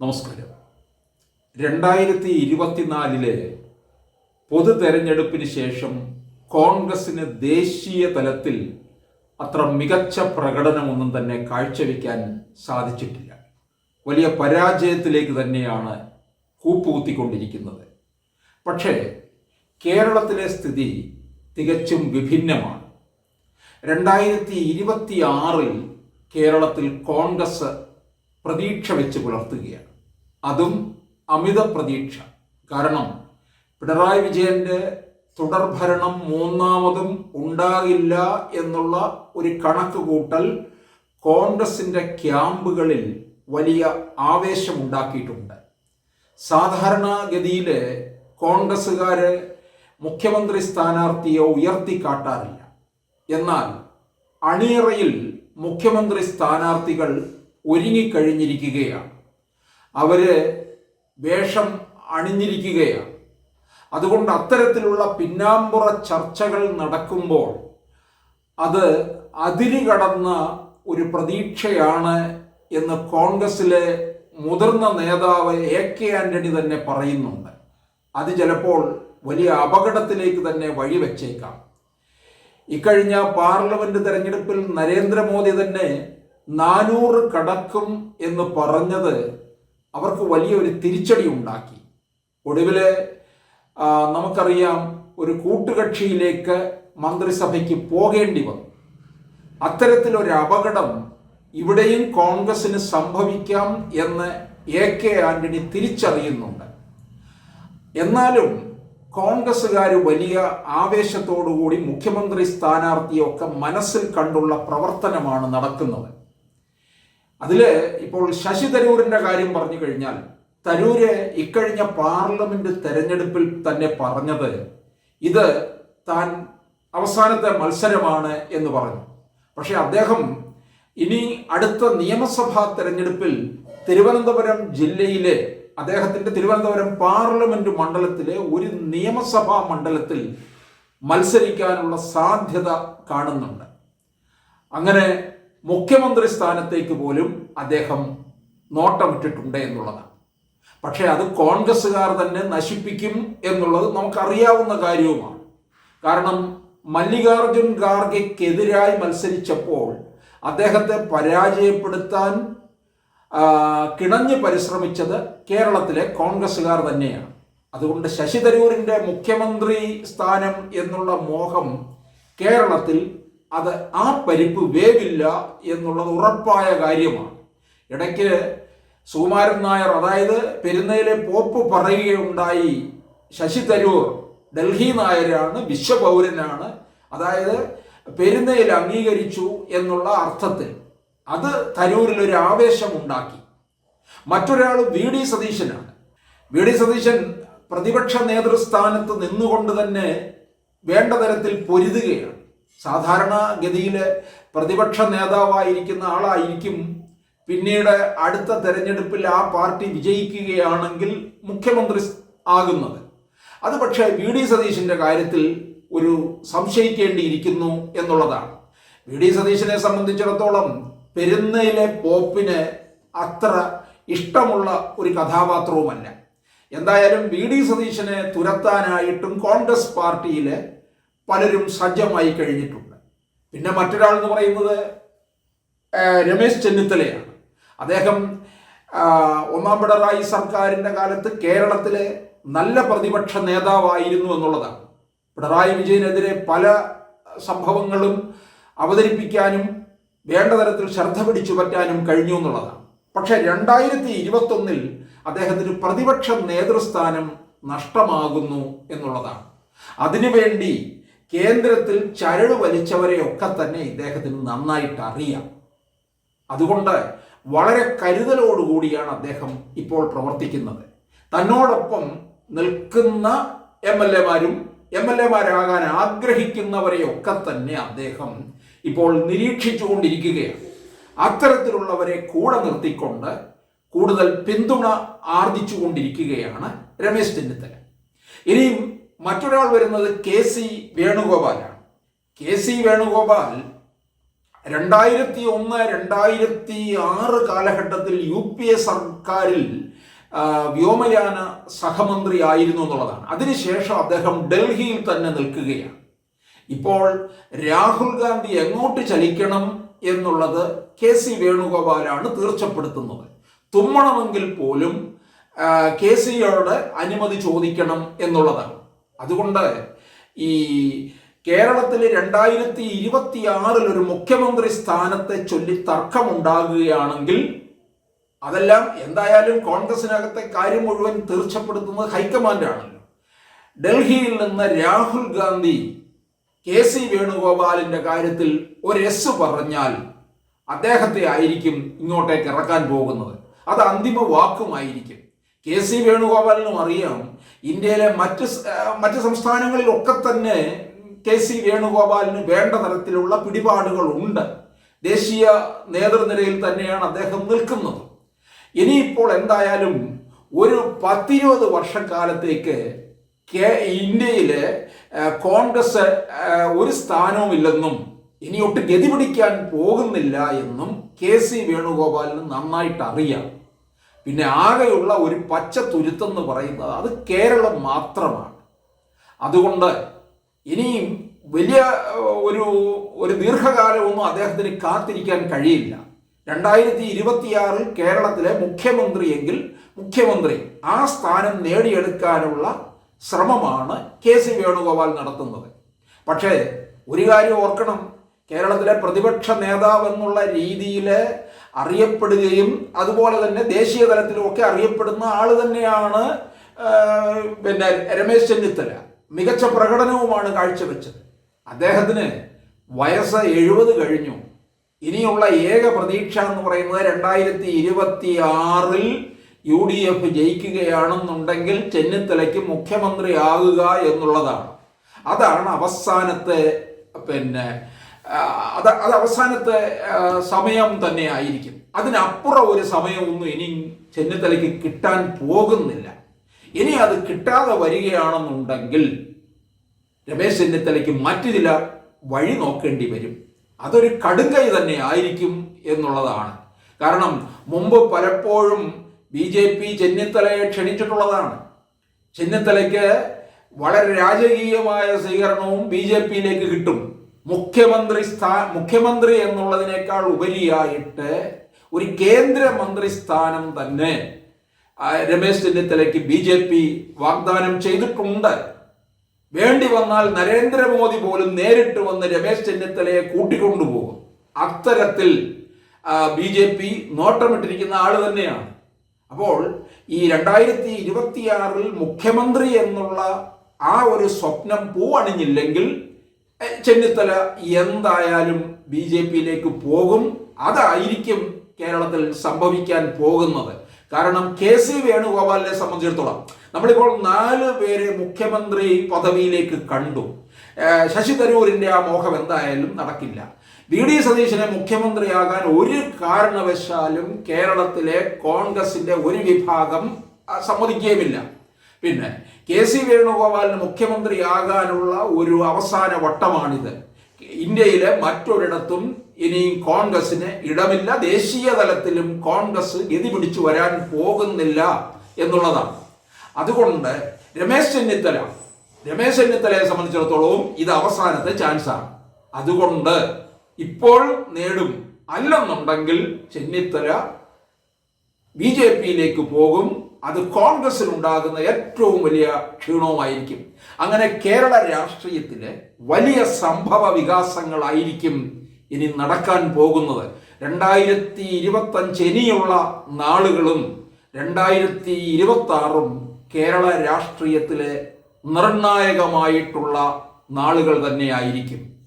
നമസ്കാരം. രണ്ടായിരത്തി ഇരുപത്തിനാലിലെ പൊതു തെരഞ്ഞെടുപ്പിന് ശേഷം കോൺഗ്രസിന് ദേശീയ തലത്തിൽ അത്ര മികച്ച പ്രകടനമൊന്നും തന്നെ കാഴ്ചവെക്കാൻ സാധിച്ചിട്ടില്ല. വലിയ പരാജയത്തിലേക്ക് തന്നെയാണ് കൂപ്പുകുത്തിക്കൊണ്ടിരിക്കുന്നത്. പക്ഷേ കേരളത്തിലെ സ്ഥിതി തികച്ചും വിഭിന്നമാണ്. രണ്ടായിരത്തി ഇരുപത്തി ആറിൽ കേരളത്തിൽ കോൺഗ്രസ് പ്രതീക്ഷ വെച്ച് പുലർത്തുകയാണ്. അതും അമിത പ്രതീക്ഷ. കാരണം പിണറായി വിജയന്റെ തുടർഭരണം മൂന്നാമതും ഉണ്ടാകില്ല എന്നുള്ള ഒരു കണക്ക് കൂട്ടൽ കോൺഗ്രസിന്റെ ക്യാമ്പുകളിൽ വലിയ ആവേശമുണ്ടാക്കിയിട്ടുണ്ട്. സാധാരണഗതിയിൽ കോൺഗ്രസ്സുകാർ മുഖ്യമന്ത്രി സ്ഥാനാർത്ഥിയെ ഉയർത്തിക്കാട്ടാറില്ല. എന്നാൽ അണിയറയിൽ മുഖ്യമന്ത്രി സ്ഥാനാർത്ഥികൾ ഒരുങ്ങിക്കഴിഞ്ഞിരിക്കുകയാണ്. അവർ വേഷം അണിഞ്ഞിരിക്കുകയാണ്. അതുകൊണ്ട് അത്തരത്തിലുള്ള പിന്നാമ്പുറ ചർച്ചകൾ നടക്കുമ്പോൾ അത് അതിര് കടന്ന ഒരു പ്രതീക്ഷയാണ് എന്ന് കോൺഗ്രസിലെ മുതിർന്ന നേതാവ് എ കെ ആന്റണി തന്നെ പറയുന്നുണ്ട്. അത് ചിലപ്പോൾ വലിയ അപകടത്തിലേക്ക് തന്നെ വഴിവെച്ചേക്കാം ഇക്കഴിഞ്ഞ പാർലമെന്റ് തെരഞ്ഞെടുപ്പിൽ നരേന്ദ്രമോദി തന്നെ നാനൂറ് കടക്കും എന്ന് പറഞ്ഞത് അവർക്ക് വലിയ ഒരു തിരിച്ചടി ഉണ്ടാക്കി. ഒടുവിൽ നമുക്കറിയാം ഒരു കൂട്ടുകക്ഷിയിലേക്ക് മന്ത്രിസഭയ്ക്ക് പോകേണ്ടി വന്നു. അത്തരത്തിലൊരു അപകടം ഇവിടെയും കോൺഗ്രസിന് സംഭവിക്കാം എന്ന് എ കെ ആന്റണി തിരിച്ചറിയുന്നുണ്ട്. എന്നാലും കോൺഗ്രസ്സുകാർ വലിയ ആവേശത്തോടുകൂടി മുഖ്യമന്ത്രി സ്ഥാനാർത്ഥിയൊക്കെ മനസ്സിൽ കണ്ടുള്ള പ്രവർത്തനമാണ് നടക്കുന്നത്. അതിൽ ഇപ്പോൾ ശശി തരൂരിന്റെ കാര്യം പറഞ്ഞു കഴിഞ്ഞാൽ തരൂര് ഇക്കഴിഞ്ഞ പാർലമെന്റ് തെരഞ്ഞെടുപ്പിൽ തന്നെ പറഞ്ഞത് ഇത് താൻ അവസാനത്തെ മത്സരമാണ് എന്ന് പറഞ്ഞു. പക്ഷെ അദ്ദേഹം ഇനി അടുത്ത നിയമസഭാ തെരഞ്ഞെടുപ്പിൽ തിരുവനന്തപുരം ജില്ലയിലെ അദ്ദേഹത്തിന്റെ തിരുവനന്തപുരം പാർലമെന്റ് മണ്ഡലത്തിലെ ഒരു നിയമസഭാ മണ്ഡലത്തിൽ മത്സരിക്കാനുള്ള സാധ്യത കാണുന്നുണ്ട്. അങ്ങനെ മുഖ്യമന്ത്രി സ്ഥാനത്തേക്ക് പോലും അദ്ദേഹം നോട്ടമിട്ടിട്ടുണ്ട് എന്നുള്ളതാണ്. പക്ഷേ അത് കോൺഗ്രസ്സുകാർ തന്നെ നശിപ്പിക്കും എന്നുള്ളത് നമുക്കറിയാവുന്ന കാര്യവുമാണ്. കാരണം മല്ലികാർജുൻ ഖാർഗെക്കെതിരായി മത്സരിച്ചപ്പോൾ അദ്ദേഹത്തെ പരാജയപ്പെടുത്താൻ കിണഞ്ഞ് പരിശ്രമിച്ചത് കേരളത്തിലെ കോൺഗ്രസ്സുകാർ തന്നെയാണ്. അതുകൊണ്ട് ശശി തരൂരിന്റെ മുഖ്യമന്ത്രി സ്ഥാനം എന്നുള്ള മോഹം കേരളത്തിൽ അത് ആ പരിപ്പ് വേവില്ല എന്നുള്ളത് ഉറപ്പായ കാര്യമാണ്. ഇടയ്ക്ക് സുകുമാരൻ നായർ അതായത് പെരുന്നയിലെ പോപ്പ് പറയുകയുണ്ടായി ശശി തരൂർ ഡൽഹി നായരാണ് വിശ്വപൗരനാണ് അതായത് പെരുന്നയിൽ അംഗീകരിച്ചു എന്നുള്ള അർത്ഥത്തിൽ. അത് തരൂരിൽ ഒരു ആവേശം ഉണ്ടാക്കി മറ്റൊരാൾ വി ഡി സതീശനാണ്. വി ഡി സതീശൻ പ്രതിപക്ഷ നേതൃസ്ഥാനത്ത് നിന്നുകൊണ്ട് തന്നെ വേണ്ട തരത്തിൽ പൊരുതുകയാണ്. സാധാരണ ഗതിയിൽ പ്രതിപക്ഷ നേതാവായിരിക്കുന്ന ആളായിരിക്കും. പിന്നീട് അടുത്ത തെരഞ്ഞെടുപ്പിൽ ആ പാർട്ടി വിജയിക്കുകയാണെങ്കിൽ മുഖ്യമന്ത്രി ആകുന്നത്. അത് പക്ഷേ വി ഡി സതീശന്റെ കാര്യത്തിൽ ഒരു സംശയിക്കേണ്ടിയിരിക്കുന്നു എന്നുള്ളതാണ്. വി ഡി സതീശനെ സംബന്ധിച്ചിടത്തോളം പെരുന്നയിലെ പോപ്പിന് അത്ര ഇഷ്ടമുള്ള ഒരു കഥാപാത്രവുമല്ല. എന്തായാലും വി ഡി സതീശനെ തുരത്താനായിട്ടും കോൺഗ്രസ് പാർട്ടിയിൽ പലരും സജ്ജമായി കഴിഞ്ഞിട്ടുണ്ട്. പിന്നെ മറ്റൊരാൾ എന്ന് പറയുന്നത് രമേശ് ചെന്നിത്തലയാണ്. അദ്ദേഹം ഒന്നാം പിണറായി സർക്കാരിന്റെ കാലത്ത് കേരളത്തിലെ നല്ല പ്രതിപക്ഷ നേതാവായിരുന്നു എന്നുള്ളതാണ്. പിണറായി വിജയനെതിരെ പല സംഭവങ്ങളും അവതരിപ്പിക്കാനും വേണ്ട തരത്തിൽ ശ്രദ്ധ പിടിച്ചു പറ്റാനും കഴിഞ്ഞു എന്നുള്ളതാണ്. പക്ഷെ രണ്ടായിരത്തി ഇരുപത്തൊന്നിൽ അദ്ദേഹത്തിന് പ്രതിപക്ഷ നേതൃസ്ഥാനം നഷ്ടമാകുന്നു എന്നുള്ളതാണ്. അതിനുവേണ്ടി കേന്ദ്രത്തിൽ ചരട് വലിച്ചവരെയൊക്കെ തന്നെ ഇദ്ദേഹത്തിന് നന്നായിട്ട് അറിയാം അതുകൊണ്ട് വളരെ കരുതലോടുകൂടിയാണ് അദ്ദേഹം ഇപ്പോൾ പ്രവർത്തിക്കുന്നത്. തന്നോടൊപ്പം നിൽക്കുന്ന എം എൽ എമാരും എം എൽ എമാരാകാൻ ആഗ്രഹിക്കുന്നവരെയൊക്കെ തന്നെ അദ്ദേഹം ഇപ്പോൾ നിരീക്ഷിച്ചുകൊണ്ടിരിക്കുകയാണ്. അത്തരത്തിലുള്ളവരെ കൂടെ നിർത്തിക്കൊണ്ട് കൂടുതൽ പിന്തുണ ആർജിച്ചുകൊണ്ടിരിക്കുകയാണ് രമേശ് ചെന്നിത്തല. ഇനിയും മറ്റൊരാൾ വരുന്നത് കെ സി വേണുഗോപാലാണ്. കെ സി വേണുഗോപാൽ രണ്ടായിരത്തി ഒന്ന് രണ്ടായിരത്തി ആറ് കാലഘട്ടത്തിൽ യു പി എ സർക്കാരിൽ വ്യോമയാന സഹമന്ത്രി ആയിരുന്നു എന്നുള്ളതാണ്. അതിനുശേഷം അദ്ദേഹം ഡൽഹിയിൽ തന്നെ നിൽക്കുകയാണ്. ഇപ്പോൾ രാഹുൽ ഗാന്ധി എങ്ങോട്ട് ചലിക്കണം എന്നുള്ളത് കെ സി വേണുഗോപാലാണ് തീർച്ചപ്പെടുത്തുന്നത്. തുമ്മണമെങ്കിൽ പോലും കെ സിയോട് അനുമതി ചോദിക്കണം എന്നുള്ളതാണ്. അതുകൊണ്ട് ഈ കേരളത്തിൽ രണ്ടായിരത്തി ഇരുപത്തി ആറിൽ ഒരു മുഖ്യമന്ത്രി സ്ഥാനത്തെ ചൊല്ലി തർക്കമുണ്ടാകുകയാണെങ്കിൽ അതെല്ലാം എന്തായാലും കോൺഗ്രസിനകത്തെ കാര്യം മുഴുവൻ തീർച്ചപ്പെടുത്തുന്നത് ഹൈക്കമാൻഡാണല്ലോ. ഡൽഹിയിൽ നിന്ന് രാഹുൽ ഗാന്ധി കെ സി വേണുഗോപാലിന്റെ കാര്യത്തിൽ ഒരു എസ് പറഞ്ഞാൽ അദ്ദേഹത്തെ ആയിരിക്കും ഇങ്ങോട്ടേക്ക് ഇറക്കാൻ പോകുന്നത്. അത് അന്തിമ വാക്കുമായിരിക്കും. കെ സി വേണുഗോപാലിനും അറിയാം. ഇന്ത്യയിലെ മറ്റ് മറ്റ് സംസ്ഥാനങ്ങളിലൊക്കെ തന്നെ കെ സി വേണുഗോപാലിന് വേണ്ട തരത്തിലുള്ള പിടിപാടുകൾ ഉണ്ട് ദേശീയ നേതൃനിരയിൽ തന്നെയാണ് അദ്ദേഹം നിൽക്കുന്നത്. ഇനിയിപ്പോൾ എന്തായാലും ഒരു പത്തിരുപത് വർഷക്കാലത്തേക്ക് കെ ഇന്ത്യയിലെ കോൺഗ്രസ് ഒരു സ്ഥാനവുമില്ലെന്നും ഇനി ഒട്ട് ഗതി പിടിക്കാൻ പോകുന്നില്ല എന്നും കെ സി വേണുഗോപാലിന് നന്നായിട്ട് അറിയാം പിന്നെ ആകെയുള്ള ഒരു പച്ച തുരുത്തെന്ന് പറയുന്നത് അത് കേരളം മാത്രമാണ്. അതുകൊണ്ട് ഇനിയും വലിയ ഒരു ഒരു ദീർഘകാലമൊന്നും അദ്ദേഹത്തിന് കാത്തിരിക്കാൻ കഴിയില്ല. രണ്ടായിരത്തി ഇരുപത്തിയാറിൽ കേരളത്തിലെ മുഖ്യമന്ത്രിയെങ്കിൽ മുഖ്യമന്ത്രി ആ സ്ഥാനം നേടിയെടുക്കാനുള്ള ശ്രമമാണ് കെ സി വേണുഗോപാൽ നടത്തുന്നത്. പക്ഷേ ഒരു കാര്യം ഓർക്കണം. കേരളത്തിലെ പ്രതിപക്ഷ നേതാവ് എന്നുള്ള രീതിയിൽ അറിയപ്പെടുകയും അതുപോലെ തന്നെ ദേശീയ തലത്തിലുമൊക്കെ അറിയപ്പെടുന്ന ആൾ തന്നെയാണ് പിന്നെ രമേശ് ചെന്നിത്തല. മികച്ച പ്രകടനവുമാണ് കാഴ്ചവെച്ചത്. അദ്ദേഹത്തിന് വയസ്സ് എഴുപത് കഴിഞ്ഞു. ഇനിയുള്ള ഏക പ്രതീക്ഷ എന്ന് പറയുന്നത് രണ്ടായിരത്തി ഇരുപത്തി ആറിൽ യു ഡി എഫ് ജയിക്കുകയാണെന്നുണ്ടെങ്കിൽ ചെന്നിത്തലയ്ക്ക് മുഖ്യമന്ത്രിയാകുക എന്നുള്ളതാണ്. അതാണ് അവസാനത്തെ പിന്നെ അത് അത് അവസാനത്തെ സമയം തന്നെ ആയിരിക്കും അതിനപ്പുറം ഒരു സമയമൊന്നും ഇനി ചെന്നിത്തലയ്ക്ക് കിട്ടാൻ പോകുന്നില്ല. ഇനി അത് കിട്ടാതെ വരികയാണെന്നുണ്ടെങ്കിൽ രമേശ് ചെന്നിത്തലയ്ക്ക് മറ്റു ചില വഴി നോക്കേണ്ടി വരും. അതൊരു കടുങ്കൈ തന്നെ ആയിരിക്കും എന്നുള്ളതാണ്. കാരണം മുമ്പ് പലപ്പോഴും ബി ജെ പി ചെന്നിത്തലയെ ക്ഷണിച്ചിട്ടുള്ളതാണ്. ചെന്നിത്തലയ്ക്ക് വളരെ രാജകീയമായ സ്വീകരണവും ബി ജെ പിയിലേക്ക് കിട്ടും. മുഖ്യമന്ത്രി സ്ഥാ മുഖ്യമന്ത്രി എന്നുള്ളതിനേക്കാൾ ഉപരിയായിട്ട് ഒരു കേന്ദ്രമന്ത്രി സ്ഥാനം തന്നെ രമേശ് ചെന്നിത്തലയ്ക്ക് ബി ജെ പി വാഗ്ദാനം ചെയ്തിട്ടുണ്ട്. വേണ്ടി വന്നാൽ നരേന്ദ്രമോദി പോലും നേരിട്ട് വന്ന് രമേശ് ചെന്നിത്തലയെ കൂട്ടിക്കൊണ്ടുപോകും. അത്തരത്തിൽ ബി ജെ പി നോട്ടമിട്ടിരിക്കുന്ന ആൾ തന്നെയാണ്. അപ്പോൾ ഈ രണ്ടായിരത്തി ഇരുപത്തിയാറിൽ മുഖ്യമന്ത്രി എന്നുള്ള ആ ഒരു സ്വപ്നം പൂവണിഞ്ഞില്ലെങ്കിൽ ചെന്നിത്തല എന്തായാലും ബി ജെ പിയിലേക്ക് പോകും. അതായിരിക്കും കേരളത്തിൽ സംഭവിക്കാൻ പോകുന്നത്. കാരണം കെ സി വേണുഗോപാലിനെ സംബന്ധിച്ചിടത്തോളം നമ്മളിപ്പോൾ നാല് പേരെ മുഖ്യമന്ത്രി പദവിയിലേക്ക് കണ്ടു. ശശി തരൂരിന്റെ ആ മോഹം എന്തായാലും നടക്കില്ല. വി ഡി സതീശനെ മുഖ്യമന്ത്രിയാകാൻ ഒരു കാരണവശാലും കേരളത്തിലെ കോൺഗ്രസിന്റെ ഒരു വിഭാഗം സമ്മതിക്കുകയുമില്ല. പിന്നെ കെ സി വേണുഗോപാലിന് മുഖ്യമന്ത്രിയാകാനുള്ള ഒരു അവസാന വട്ടമാണിത്. ഇന്ത്യയിലെ മറ്റൊരിടത്തും ഇനിയും കോൺഗ്രസിന് ഇടമില്ല ദേശീയ തലത്തിലും കോൺഗ്രസ് ഗതി പിടിച്ചു വരാൻ പോകുന്നില്ല എന്നുള്ളതാണ്. അതുകൊണ്ട് രമേശ് ചെന്നിത്തല രമേശ് ചെന്നിത്തലയെ സംബന്ധിച്ചിടത്തോളം ഇത് അവസാനത്തെ ചാൻസാണ്. അതുകൊണ്ട് ഇപ്പോൾ നേടും അല്ലെന്നുണ്ടെങ്കിൽ ചെന്നിത്തല ബി ജെ പിയിലേക്ക് പോകും അത് കോൺഗ്രസിൽ ഉണ്ടാകുന്ന ഏറ്റവും വലിയ ക്ഷീണവുമായിരിക്കും. അങ്ങനെ കേരള രാഷ്ട്രീയത്തിലെ വലിയ സംഭവ വികാസങ്ങളായിരിക്കും ഇനി നടക്കാൻ പോകുന്നത്. രണ്ടായിരത്തി ഇരുപത്തഞ്ച് ഇനിയുള്ള നാളുകളും രണ്ടായിരത്തി ഇരുപത്തി ആറും കേരള രാഷ്ട്രീയത്തിലെ നിർണായകമായിട്ടുള്ള നാളുകൾ തന്നെയായിരിക്കും.